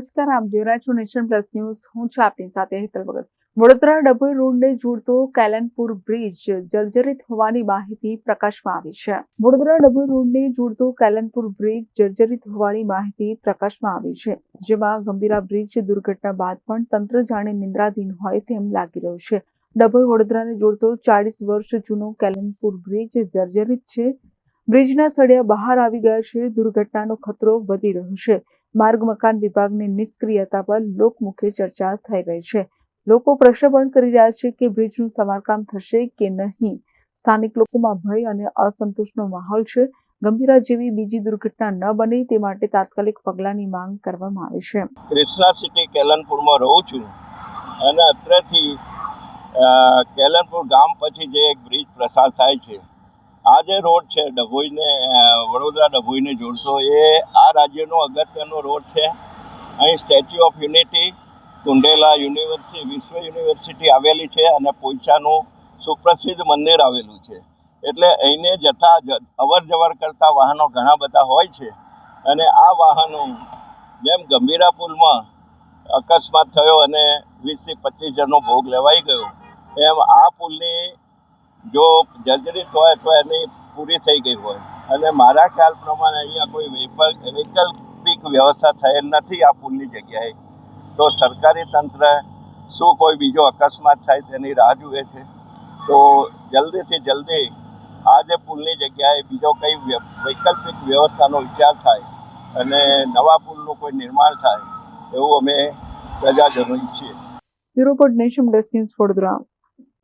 નમસ્કાર, આપ જોઈ રહ્યા છો નેશન પ્લસ ન્યૂઝ. હું છું આપની સાથે હેતલ ભગત. વડોદરા ડભોઈ રોડને જોડતો કેલનપુર બ્રિજ જર્જરિત હોવાની માહિતી પ્રકાશમાં આવી છે. વડોદરા ડભોઈ રોડને જોડતો કેલનપુર બ્રિજ જર્જરિત હોવાની માહિતી પ્રકાશમાં આવી છે. જેમાં ગંભીરા બ્રિજ દુર્ઘટના બાદ પણ તંત્ર જાણે નિંદ્રાધીન હોય તેમ લાગી રહ્યું છે. ડભોઈ વડોદરાને જોડતો ચાળીસ વર્ષ જૂનો કેલનપુર બ્રિજ જર્જરિત છે. બ્રિજના સળિયા બહાર આવી ગયા છે. દુર્ઘટનાનો ખતરો વધી રહ્યો છે. માર્ગ મકાન વિભાગની નિષ્ક્રિયતા પર લોકમુખે ચર્ચા થઈ રહી છે. લોકો પ્રશ્ન પણ કરી રહ્યા છે કે બ્રિજનું સમારકામ થશે કે નહીં. સ્થાનિક લોકોમાં ભય અને અસંતોષનો માહોલ છે. ગંભીરા જેવી બીજી દુર્ઘટના ન બને તે માટે તાત્કાલિક પગલાંની માંગ કરવામાં આવી છે. કૃષ્ણા સિટી કેલનપુરમાં રહું છું અને અત્રેથી કેલનપુર ગામ પછી જે એક બ્રિજ પ્રસાર થાય છે આ જે રોડ છે, ડભોઈને વડોદરા ડભોઈને જોડતો, એ આ રાજ્યનો અગત્યનો રોડ છે. અહીં Statue of Unity, Kundela university, વિશ્વ યુનિવર્સિટી આવેલી છે અને પોઈચાનું સુપ્રસિદ્ધ મંદિર આવેલું છે. એટલે અહીંને જતા અવર જવર કરતા વાહનો ઘણા બધા હોય છે અને આ વાહનો જેમ ગંભીરા પુલમાં અકસ્માત થયો અને વીસથી પચીસ જણનો ભોગ લેવાઈ ગયો, એમ આ જો જર્જરિત હોય તો એની પૂરી થઈ ગઈ હોય. અને મારા ખ્યાલ પ્રમાણે અહીંયા કોઈ વૈકલ- વૈકલ્પિક વ્યવસ્થા થયેલ નથી આ પુલની જગ્યાએ. તો સરકારી તંત્ર શું કોઈ બીજો અકસ્માત થાય તેની રાહ જુએ છે. તો જલ્દીથી જલ્દી આ જે પુલની જગ્યાએ બીજો કંઈ વૈકલ્પિક વ્યવસ્થાનો વિચાર થાય અને નવા પુલનું કોઈ નિર્માણ થાય એવું અમે પ્રજાજનો ઈચ્છીએ. Bureau Nation desk news